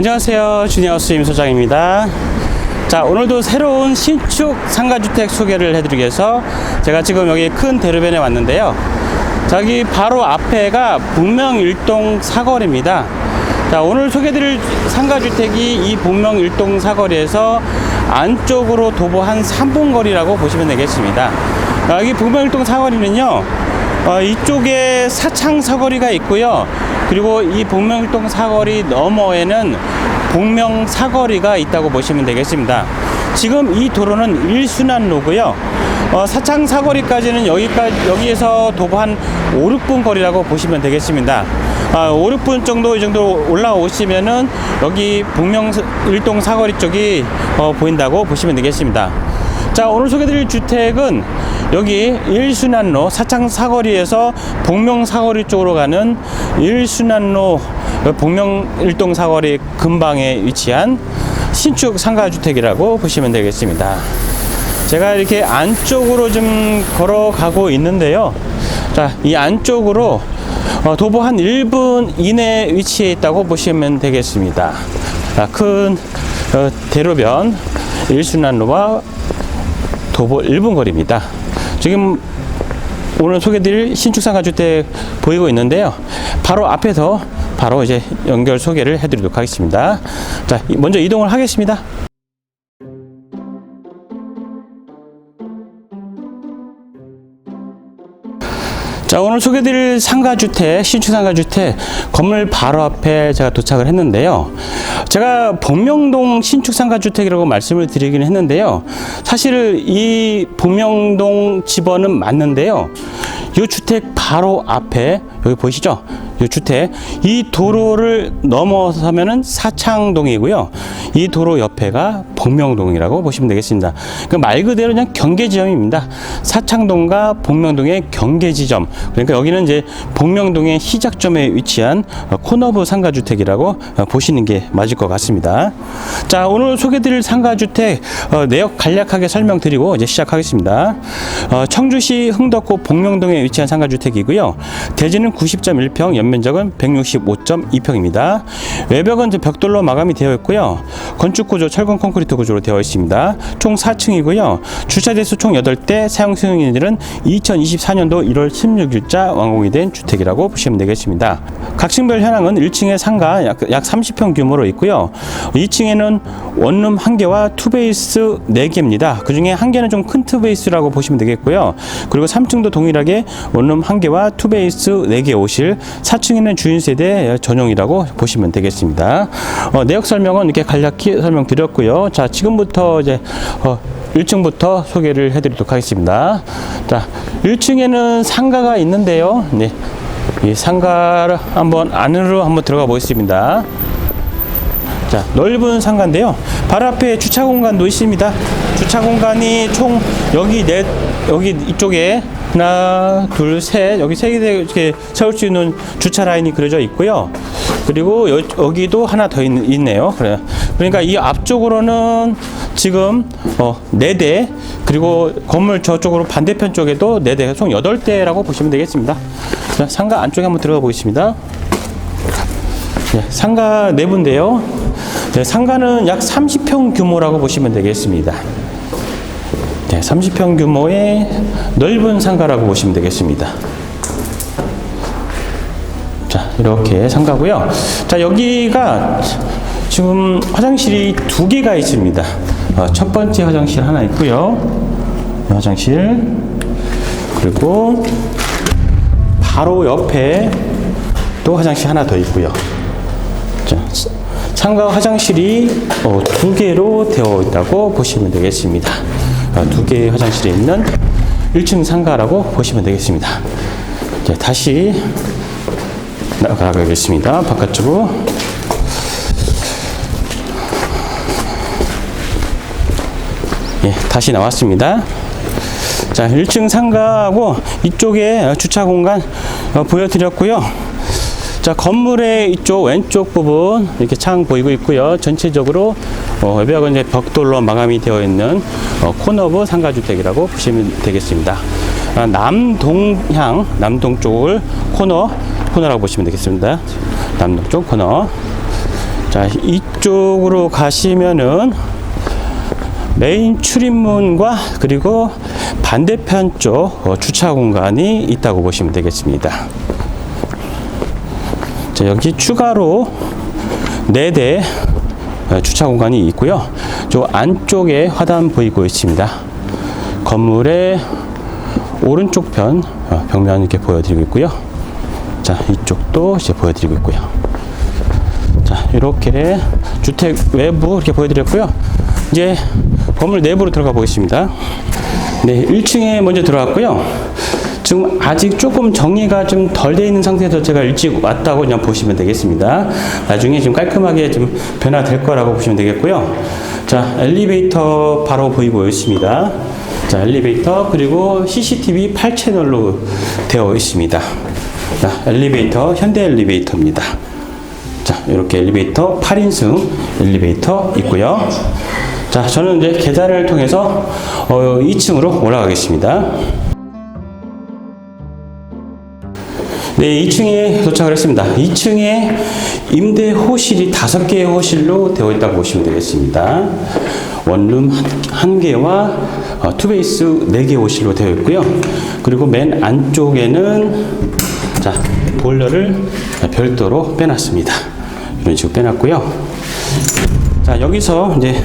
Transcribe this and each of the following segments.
안녕하세요. 주니어스 임 소장입니다. 자, 오늘도 새로운 신축 상가주택 소개를 해드리기 위해서 제가 지금 여기 큰 대로변에 왔는데요. 저기 바로 앞에가 북명일동 사거리입니다. 자, 오늘 소개드릴 상가주택이 이 북명일동 사거리에서 안쪽으로 도보 한 3분 거리라고 보시면 되겠습니다. 아, 여기 북명일동 사거리는요, 어, 이쪽에 사창 사거리가 있고요. 그리고 이 복명일동 사거리 너머에는 복명 사거리가 있다고 보시면 되겠습니다. 지금 이 도로는 일순환로고요. 어, 사창 사거리까지는 여기까지 여기에서 도보 한 5, 6분 거리라고 보시면 되겠습니다. 아, 5, 6분 정도 이 정도 올라오시면은 여기 복명 일동 사거리 쪽이 어, 보인다고 보시면 되겠습니다. 자 오늘 소개드릴 주택은 여기 일순환로 사창 사거리에서 복명 사거리 쪽으로 가는 일순환로 복명 일동 사거리 근방에 위치한 신축 상가주택이라고 보시면 되겠습니다. 제가 이렇게 안쪽으로 좀 걸어가고 있는데요. 자, 이 안쪽으로 어, 도보 한 1분 이내 위치해 있다고 보시면 되겠습니다. 자, 큰 어, 대로변 일순환로와 도보 1분 거리입니다. 지금 오늘 소개드릴 신축 상가주택 보이고 있는데요. 바로 앞에서 바로 이제 연결 소개를 해드리도록 하겠습니다. 자, 먼저 이동을 하겠습니다. 자 오늘 소개드릴 상가주택 신축 상가주택 건물 바로 앞에 제가 도착을 했는데요. 제가 복명동 신축 상가주택이라고 말씀을 드리긴 했는데요. 사실 이 복명동 집원은 맞는데요. 이 주택 바로 앞에 여기 보이시죠? 이 주택. 이 도로를 넘어서면은 사창동이고요. 이 도로 옆에가 복명동이라고 보시면 되겠습니다. 그말 그대로 그냥 경계 지점입니다. 사창동과 복명동의 경계 지점. 그러니까 여기는 이제 복명동의 시작점에 위치한 코너브 상가주택이라고 보시는 게 맞을 것 같습니다. 자 오늘 소개드릴 상가주택 어, 내역 간략하게 설명드리고 이제 시작하겠습니다. 어, 청주시 흥덕구 복명동에 위치한 상가주택이고요. 대지는 90.1평 연면 적은 165.2평입니다. 외벽은 벽돌로 마감이 되어 있고요. 건축 구조 철근 콘크리트 구조로 되어 있습니다. 총 4층이고요. 주차 대수 총 8대 사용 승인일은 2024년도 1월 16일자 완공이 된 주택이라고 보시면 되겠습니다. 각층별 현황은 1층에 상가 약, 약 30평 규모로 있고요. 2층에는 원룸 1개와 투베이스 4개입니다. 그 중에 한 개는 좀 큰 투베이스라고 보시면 되겠고요. 그리고 3층도 동일하게 원룸 1개와 투베이스 4개 오실 4 층에는 주인 세대 전용이라고 보시면 되겠습니다 어, 내역 설명은 이렇게 간략히 설명드렸고요 자 지금부터 이제 어, 1층부터 소개를 해드리도록 하겠습니다 자 1층에는 상가가 있는데요 네. 이 상가를 한번 안으로 한번 들어가 보겠습니다 자, 넓은 상가인데요. 바로 앞에 주차 공간도 있습니다. 주차 공간이 총 여기 넷 여기 이쪽에 하나, 둘, 셋 여기 세 개 이렇게 세울 수 있는 주차 라인이 그려져 있고요. 그리고 여, 여기도 하나 더 있, 있네요. 그래. 그러니까 이 앞쪽으로는 지금 어, 네대 그리고 건물 저쪽으로 반대편 쪽에도 네 대, 총 여덟 대라고 보시면 되겠습니다. 자, 상가 안쪽에 한번 들어가 보겠습니다. 네, 상가 내부인데요. 네, 상가는 약 30평 규모라고 보시면 되겠습니다. 네, 30평 규모의 넓은 상가라고 보시면 되겠습니다. 자, 이렇게 상가고요. 자, 여기가 지금 화장실이 두 개가 있습니다. 어, 첫 번째 화장실 하나 있고요. 화장실 그리고 바로 옆에 또 화장실 하나 더 있고요. 자, 상가 화장실이 어, 두 개로 되어 있다고 보시면 되겠습니다. 어, 두 개의 화장실이 있는 1층 상가라고 보시면 되겠습니다. 자, 다시 나가겠습니다. 바깥쪽으로. 예, 다시 나왔습니다. 자, 1층 상가하고 이쪽에 주차 공간 어, 보여드렸고요. 자, 건물의 이쪽 왼쪽 부분 이렇게 창 보이고 있고요. 전체적으로 어, 외벽은 이제 벽돌로 마감이 되어 있는 어, 코너브 상가주택이라고 보시면 되겠습니다. 아, 남동향, 남동 쪽을 코너, 코너라고 보시면 되겠습니다. 남동 쪽 코너. 자, 이쪽으로 가시면은 메인 출입문과 그리고 반대편 쪽 어, 주차 공간이 있다고 보시면 되겠습니다. 자, 여기 추가로 4대 어, 주차 공간이 있고요. 저 안쪽에 화단 보이고 있습니다. 건물의 오른쪽 편 어, 벽면 이렇게 보여드리고 있고요. 자, 이쪽도 이제 보여드리고 있고요. 자, 이렇게 주택 외부 이렇게 보여드렸고요. 이제 건물 내부로 들어가 보겠습니다. 네, 1층에 먼저 들어갔고요. 지금 아직 조금 정리가 좀 덜 돼 있는 상태에서 제가 일찍 왔다고 그냥 보시면 되겠습니다. 나중에 좀 깔끔하게 좀 변화될 거라고 보시면 되겠고요. 자, 엘리베이터 바로 보이고 있습니다. 자, 엘리베이터 그리고 CCTV 8채널로 되어 있습니다. 자, 엘리베이터 현대 엘리베이터입니다. 자, 이렇게 엘리베이터 8인승 엘리베이터 있고요. 자, 저는 이제 계단을 통해서 어, 2층으로 올라가겠습니다. 네, 2층에 도착을 했습니다. 2층에 임대 호실이 5개의 호실로 되어 있다고 보시면 되겠습니다. 원룸 1개와 어, 투베이스 4개 호실로 되어 있고요. 그리고 맨 안쪽에는 자, 보일러를 별도로 빼놨습니다. 이런 식으로 빼놨고요. 자, 여기서 이제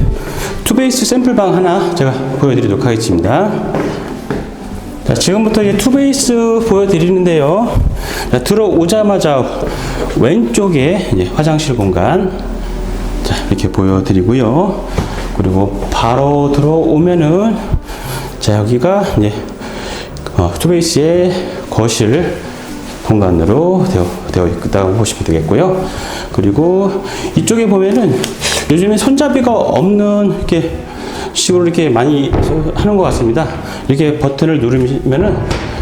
투베이스 샘플방 하나 제가 보여드리도록 하겠습니다. 자, 지금부터 이제 투베이스 보여드리는데요. 자, 들어오자마자 왼쪽에 화장실 공간 자, 이렇게 보여드리고요. 그리고 바로 들어오면은 자, 여기가 이제 어, 투베이스의 거실 공간으로 되어, 되어 있다고 보시면 되겠고요. 그리고 이쪽에 보면은 요즘에 손잡이가 없는 이렇게 식으로 이렇게 많이 하는 것 같습니다. 이렇게 버튼을 누르면은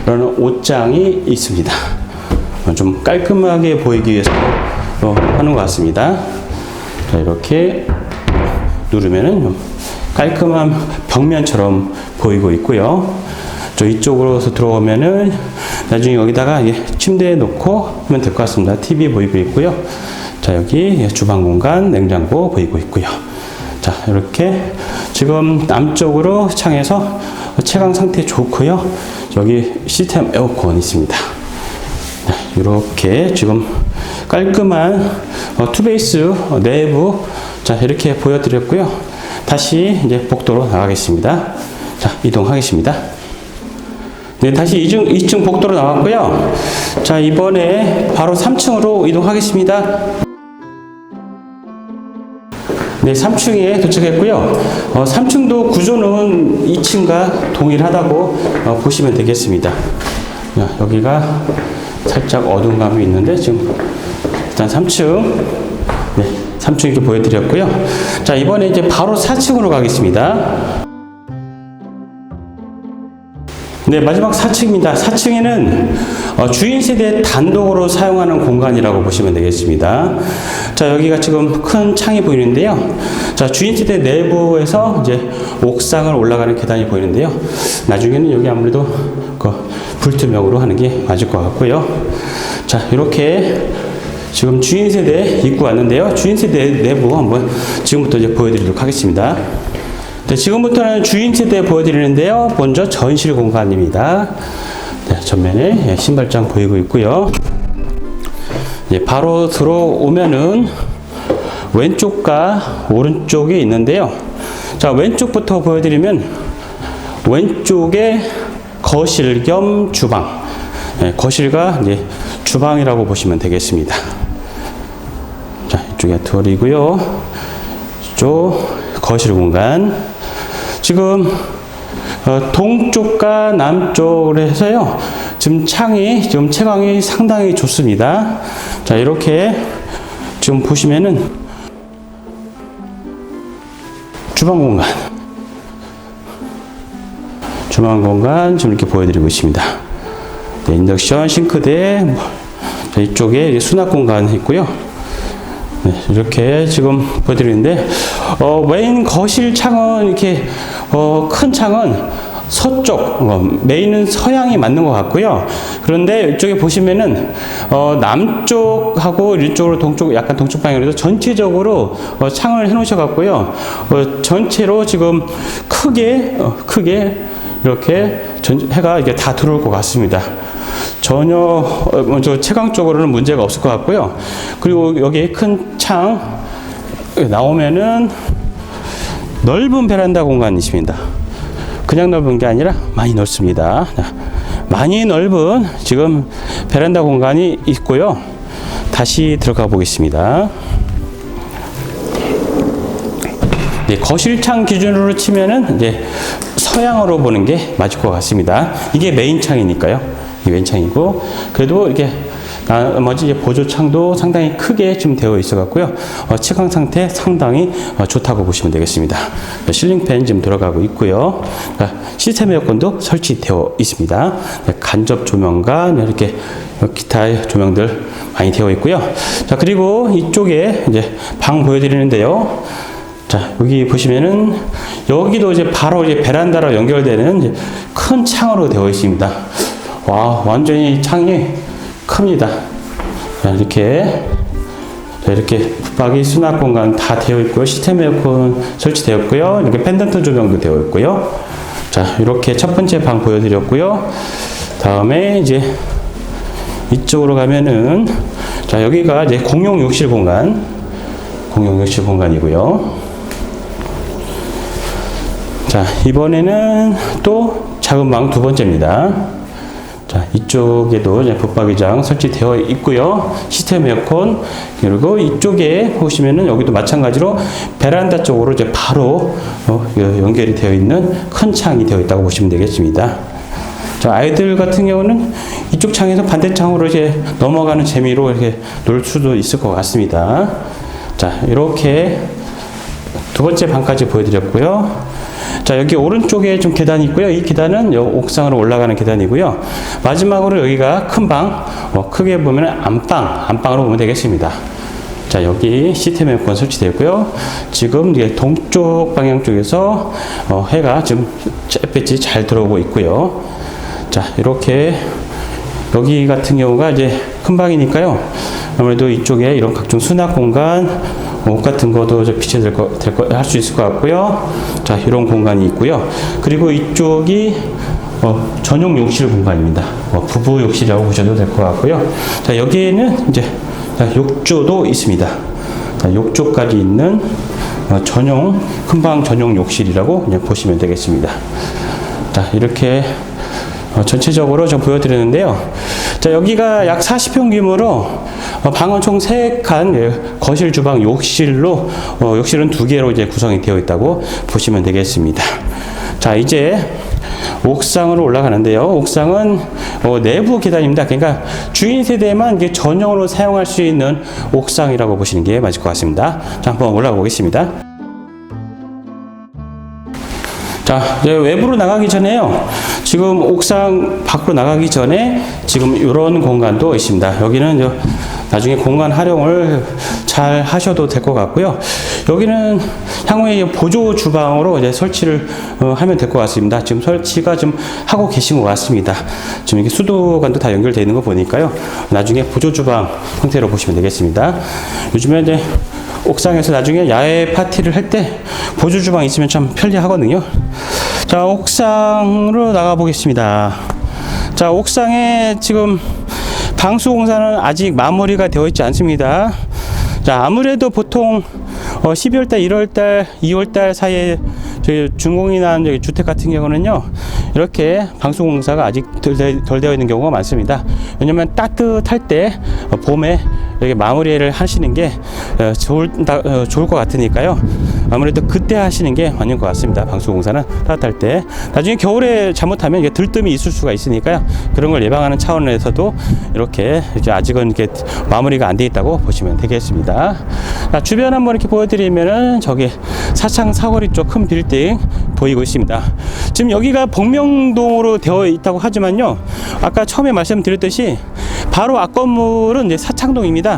이런 옷장이 있습니다. 좀 깔끔하게 보이기 위해서 하는 것 같습니다. 자, 이렇게 누르면은 좀 깔끔한 벽면처럼 보이고 있고요. 저 이쪽으로서 들어오면은 나중에 여기다가 침대에 놓고 하면 될 것 같습니다. TV 보이고 있고요. 자, 여기 주방 공간, 냉장고 보이고 있고요. 자, 이렇게 지금 남쪽으로 창에서 채광 상태 좋고요. 여기 시스템 에어컨 있습니다. 자, 이렇게 지금 깔끔한 어, 투베이스 내부 자, 이렇게 보여드렸고요. 다시 이제 복도로 나가겠습니다. 자, 이동하겠습니다. 네, 다시 2층, 2층 복도로 나왔고요. 자, 이번에 바로 3층으로 이동하겠습니다. 네, 3층에 도착했고요. 어, 3층도 구조는 2층과 동일하다고 어, 보시면 되겠습니다. 야, 여기가 살짝 어두운 감이 있는데 지금 일단 3층 네, 3층 이렇게 보여드렸고요. 자, 이번에 이제 바로 4층으로 가겠습니다. 네, 마지막 4층입니다. 4층에는 어, 주인 세대 단독으로 사용하는 공간이라고 보시면 되겠습니다. 자, 여기가 지금 큰 창이 보이는데요. 자, 주인 세대 내부에서 이제 옥상을 올라가는 계단이 보이는데요. 나중에는 여기 아무래도 그 불투명으로 하는 게 맞을 것 같고요. 자, 이렇게 지금 주인 세대 입구 왔는데요. 주인 세대 내부 한번 지금부터 이제 보여드리도록 하겠습니다. 네, 지금부터는 주인 세대 보여드리는데요. 먼저 전실 공간입니다. 네, 전면에 예, 신발장 보이고 있고요. 예, 바로 들어오면은 왼쪽과 오른쪽이 있는데요. 자, 왼쪽부터 보여드리면 왼쪽에 거실 겸 주방. 예, 거실과 이제 주방이라고 보시면 되겠습니다. 자, 이쪽에 털이고요. 이쪽 거실 공간. 지금 어, 동쪽과 남쪽으로 해서요. 지금 창이 지금 채광이 상당히 좋습니다. 자 이렇게 지금 보시면은 주방 공간, 주방 공간 지금 이렇게 보여드리고 있습니다. 네, 인덕션 싱크대 뭐, 자, 이쪽에 수납 공간 있고요. 네, 이렇게 지금 보여드리는데 어, 메인 거실 창은 이렇게 어, 큰 창은 서쪽, 어, 메인은 서양이 맞는 것 같고요. 그런데 이쪽에 보시면은 어, 남쪽하고 이쪽으로 동쪽, 약간 동쪽 방향으로 해서 전체적으로 어, 창을 해놓으셔 갖고요. 어, 전체로 지금 크게 어, 크게 이렇게 전, 해가 이게 다 들어올 것 같습니다. 전혀 어, 먼저 채광적으로는 문제가 없을 것 같고요. 그리고 여기 큰 창 나오면은 넓은 베란다 공간이 있습니다. 그냥 넓은 게 아니라 많이 넓습니다. 자, 많이 넓은 지금 베란다 공간이 있고요. 다시 들어가 보겠습니다. 네, 거실창 기준으로 치면은 이제 서양으로 보는 게 맞을 것 같습니다. 이게 메인 창이니까요. 이게 메인 창이고 그래도 이렇게 나머지 이제 보조 창도 상당히 크게 좀 되어 있어 갖고요. 어, 채광 상태 상당히 어, 좋다고 보시면 되겠습니다. 실링팬 지금 들어가고 있고요. 그러니까 시스템 에어컨도 설치되어 있습니다. 네, 간접 조명과 이렇게 기타 조명들 많이 되어 있고요. 자, 그리고 이쪽에 이제 방 보여드리는데요. 자, 여기 보시면은 여기도 이제 바로 이제 베란다로 연결되는 이제 큰 창으로 되어 있습니다. 와, 완전히 창이 큽니다. 자, 이렇게 자, 이렇게 붙박이 수납 공간 다 되어 있고요. 시스템 에어컨 설치되었고요. 이렇게 펜던트 조명도 되어 있고요. 자, 이렇게 첫 번째 방 보여드렸고요. 다음에 이제 이쪽으로 가면은 자, 여기가 이제 공용 욕실 공간, 공용 욕실 공간이고요. 자, 이번에는 또 작은 방 두 번째입니다. 자, 이쪽에도 이제 붙박이장 설치되어 있고요. 시스템 에어컨 그리고 이쪽에 보시면은 여기도 마찬가지로 베란다 쪽으로 이제 바로 어, 연결이 되어 있는 큰 창이 되어 있다고 보시면 되겠습니다. 자, 아이들 같은 경우는 이쪽 창에서 반대 창으로 이제 넘어가는 재미로 이렇게 놀 수도 있을 것 같습니다. 자, 이렇게 두 번째 방까지 보여드렸고요. 자, 여기 오른쪽에 좀 계단이 있고요. 이 계단은 요 옥상으로 올라가는 계단이고요. 마지막으로 여기가 큰 방, 어, 크게 보면 안방, 안방으로 보면 되겠습니다. 자, 여기 시스템 에어컨 설치되었고요. 지금 이제 동쪽 방향 쪽에서 어, 해가 지금 햇빛이 잘 들어오고 있고요. 자, 이렇게 여기 같은 경우가 이제 큰 방이니까요. 아무래도 이쪽에 이런 각종 수납 공간, 옷 같은 것도 비춰 될 거, 될 거, 할 수 있을 것 같고요. 자, 이런 공간이 있고요. 그리고 이쪽이 어, 전용 욕실 공간입니다. 어, 부부 욕실이라고 보셔도 될 것 같고요. 자, 여기에는 이제 자, 욕조도 있습니다. 자, 욕조까지 있는 어, 전용 큰방 전용 욕실이라고 그냥 보시면 되겠습니다. 자, 이렇게 어, 전체적으로 좀 보여드리는데요. 자, 여기가 약 40평 규모로 어, 방은 총 3칸 예, 거실, 주방, 욕실로 어, 욕실은 두 개로 이제 구성이 되어 있다고 보시면 되겠습니다. 자, 이제 옥상으로 올라가는데요. 옥상은 어, 내부 계단입니다. 그러니까 주인 세대만 이게 전용으로 사용할 수 있는 옥상이라고 보시는 게 맞을 것 같습니다. 자, 한번 올라가 보겠습니다. 자, 외부로 나가기 전에요. 지금 옥상 밖으로 나가기 전에 지금 이런 공간도 있습니다. 여기는 저 나중에 공간 활용을 잘 하셔도 될 것 같고요. 여기는 향후에 보조 주방으로 이제 설치를 어, 하면 될 것 같습니다. 지금 설치가 좀 하고 계신 것 같습니다. 지금 이게 수도관도 다 연결되어 있는 거 보니까요. 나중에 보조 주방 형태로 보시면 되겠습니다. 요즘에 이제 옥상에서 나중에 야외 파티를 할 때 보조 주방 있으면 참 편리하거든요. 자, 옥상으로 나가 보겠습니다. 자, 옥상에 지금 방수 공사는 아직 마무리가 되어 있지 않습니다. 자, 아무래도 보통 어, 12월달, 1월달, 2월달 사이에 저희 준공이나 저기 주택 같은 경우는요 이렇게 방수 공사가 아직 덜, 되- 덜 되어 있는 경우가 많습니다. 왜냐면 따뜻할 때 어, 봄에 이렇게 마무리를 하시는 게 어, 좋을 다- 어, 좋을 것 같으니까요. 아무래도 그때 하시는 게 맞는 것 같습니다. 방수 공사는 따뜻할 때 나중에 겨울에 잘못하면 이게 들뜸이 있을 수가 있으니까요. 그런 걸 예방하는 차원에서도 이렇게 아직은 이렇게 마무리가 안 돼 있다고 보시면 되겠습니다. 자, 주변 한번 이렇게 보여드리면은 저기 사창 사거리 쪽 큰 빌딩 보이고 있습니다. 지금 여기가 복명동으로 되어 있다고 하지만요. 아까 처음에 말씀드렸듯이 바로 앞 건물은 이제 사창동입니다.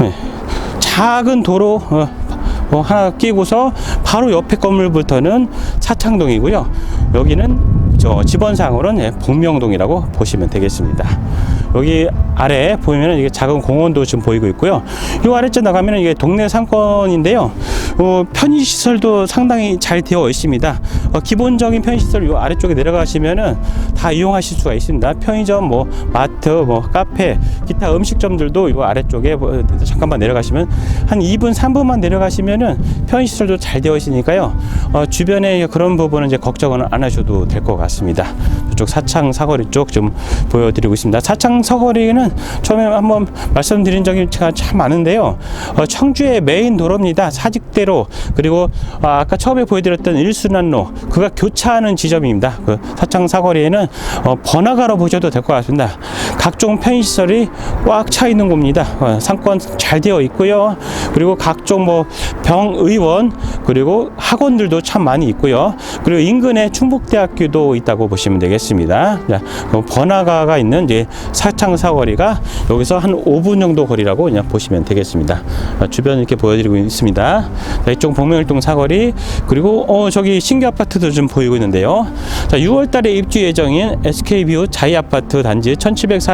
네. 작은 도로 어, 어, 하나 끼고서 바로 옆에 건물부터는 사창동이고요. 여기는 저 지번상으로는 예, 복명동이라고 보시면 되겠습니다. 여기 아래 보면은 이게 작은 공원도 좀 보이고 있고요. 이 아래쪽 나가면은 이게 동네 상권인데요. 어, 편의시설도 상당히 잘 되어 있습니다. 어, 기본적인 편의시설 이 아래쪽에 내려가시면은 다 이용하실 수가 있습니다. 편의점, 뭐 마트, 뭐 카페, 기타 음식점들도 이 아래쪽에 뭐, 잠깐만 내려가시면 한 2분, 3분만 내려가시면은 편의시설도 잘 되어 있으니까요. 어, 주변에 그런 부분은 이제 걱정은 안 하셔도 될 것 같습니다. 이쪽 사창 사거리 쪽 좀 보여드리고 있습니다. 사창 사거리는 처음에 한번 말씀드린 적이 제가 참 많은데요. 어, 청주의 메인 도로입니다. 사직대로 그리고 어, 아까 처음에 보여드렸던 일순환로 그가 교차하는 지점입니다. 그 사창 사거리에는 어, 번화가로 보셔도 될 것 같습니다. 각종 편의시설이 꽉 차 있는 곳입니다. 어, 상권 잘 되어 있고요. 그리고 각종 뭐 병의원 그리고 학원들도 참 많이 있고요. 그리고 인근에 충북대학교도 있다고 보시면 되겠습니다. 자, 그 번화가가 있는 이제 사창 사거리가 여기서 한 5분 정도 거리라고 그냥 보시면 되겠습니다. 어, 주변 이렇게 보여드리고 있습니다. 자, 이쪽 복면일동 사거리 그리고 어, 저기 신규 아파트도 좀 보이고 있는데요. 자, 6월달에 입주 예정인 SK뷰 자이 아파트 단지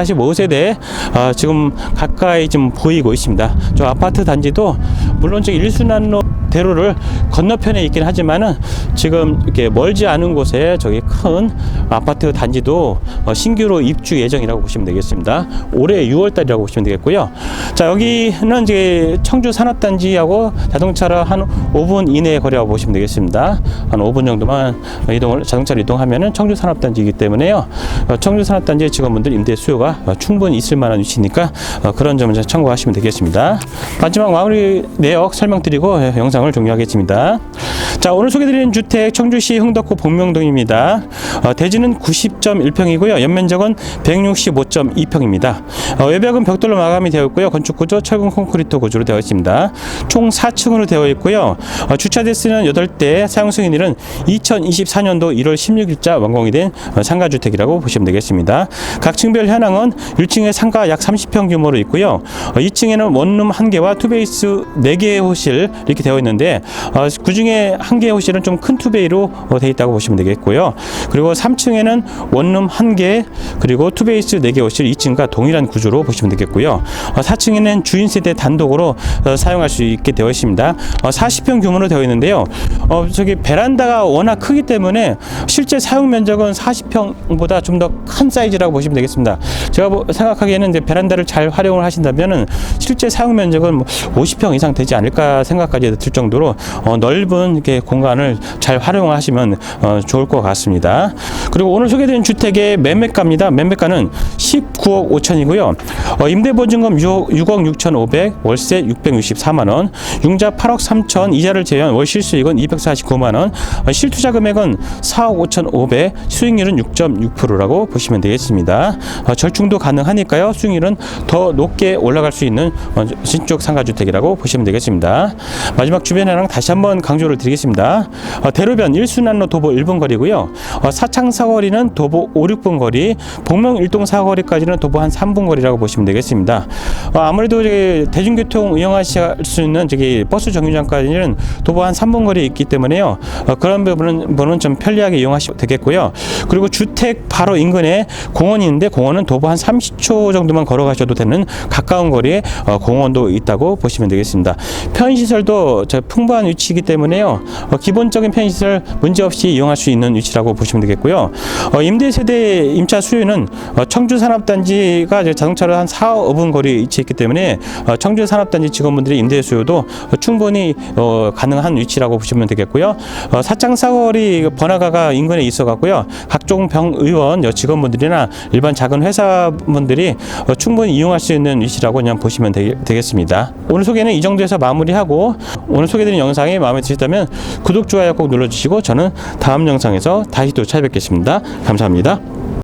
1745세대 아, 지금 가까이 좀 보이고 있습니다. 저 아파트 단지도 물론 저 일순환로 대로를 건너편에 있긴 하지만은 지금 이렇게 멀지 않은 곳에 저기 큰 아파트 단지도 어, 신규로 입주 예정이라고 보시면 되겠습니다. 올해 6월 달이라고 보시면 되겠고요. 자, 여기는 이제 청주 산업단지하고 자동차로 한 5분 이내의 거리라고 보시면 되겠습니다. 한 5분 정도만 이동을 자동차로 이동하면은 청주 산업단지이기 때문에요. 어, 청주 산업단지 직원분들 임대 수요가 어, 충분히 있을 만한 위치니까 어, 그런 점을 좀 참고하시면 되겠습니다. 마지막 마무리 내역 설명드리고 예, 영상을 종료하겠습니다. 자, 오늘 소개드리는 주택 청주시 흥덕구 복명동입니다. 어, 대지는 90.1평이고요. 연면적은 165.2평입니다. 어, 외벽은 벽돌로 마감이 되어 있고요. 건축 구조 철근 콘크리트 구조로 되어 있습니다. 총 4층으로 되어 있고요. 어, 주차 대수는 8대, 사용 승인일은 2024년도 1월 16일자 완공이 된 어, 상가 주택이라고 보시면 되겠습니다. 각 층별 현황은 1층에 상가 약 30평 규모로 있고요. 어, 2층에는 원룸 1개와 투베이스 4 개의 호실 이렇게 되어 있는데 어, 그 중에 한 개의 호실은 좀 큰 투베이로 어, 되어 있다고 보시면 되겠고요. 그리고 3층에는 원룸 1개 그리고 투베이스 4개 호실 2층과 동일한 구조로 보시면 되겠고요. 어, 4층에는 주인 세대 단독으로 어, 사용할 수 있게 되어 있습니다. 어, 40평 규모로 되어 있는데요. 어, 저기 베란다가 워낙 크기 때문에 실제 사용 면적은 40평보다 좀 더 큰 사이즈라고 보시면 되겠습니다. 제가 뭐 생각하기에는 이제 베란다를 잘 활용을 하신다면은 실제 사용 면적은 뭐 50평 이상 되지 않을까 생각까지 들 정도로 어, 넓은 이렇게 공간을 잘 활용하시면 어, 좋을 것 같습니다. 그리고 오늘 소개드린 주택의 매매가입니다. 매매가는 19억 5천이고요. 어, 임대보증금 6억, 6억 6천5백 월세 664만 원, 융자 8억 3천, 이자를 제외한 월 실수익은 249만 원, 어, 실투자 금액은 4억 5천 5백, 수익률은 6.6%라고 보시면 되겠습니다. 어, 절충도 가능하니까요. 수익률은 더 높게 올라갈 수 있는 어, 신축 상가주택이라고 보시면 되겠습니다. 마지막 주변 현황 다시 한번 강조를 드리겠습니다. 어, 대로변 1순환로 도보 1분 거리고요. 어, 사창 사거리는 도보 5, 6분 거리, 복명 1동 사거리까지는 도보 한 3분 거리라고 보시면 되겠습니다. 어, 아무래도 대중교통 이용하실 수 있는 저기 버스 정류장까지는 도보 한 3분 거리에 있기 때문에요. 어, 그런 부분은, 부분은 좀 편리하게 이용하시면 되겠고요. 그리고 주택 바로 인근에 공원이 있는데 공원은 도보 한 30초 정도만 걸어가셔도 되는 가까운 거리에 어, 공원도 있다고 보시면 되겠습니다. 편의시설도 저 풍부한 위치이기 때문에요. 어, 기본적인 편의시설 문제없이 이용할 수 있는 위치라고 보시면 되겠고요. 어, 임대 세대 임차 수요는 어, 청주 산업단지가 이제 자동차로 한 4, 5분 거리에 위치했기 때문에 어, 청주 산업단지 직원분들의 임대 수요도 어, 충분히 어, 가능한 위치라고 보시면 되겠고요. 어, 사창 사거리 번화가가 인근에 있어 갖고요. 각종 병 의원 여 직원분들이나 일반 작은 회사분들이 어, 충분히 이용할 수 있는 위치라고 그냥 보시면 되, 되겠습니다. 오늘 소개는 이 정도에 서 마무리하고 오늘 소개드린 영상이 마음에 드셨다면 구독, 좋아요 꼭 눌러주시고 저는 다음 영상에서 다시 또 찾아뵙겠습니다. 감사합니다.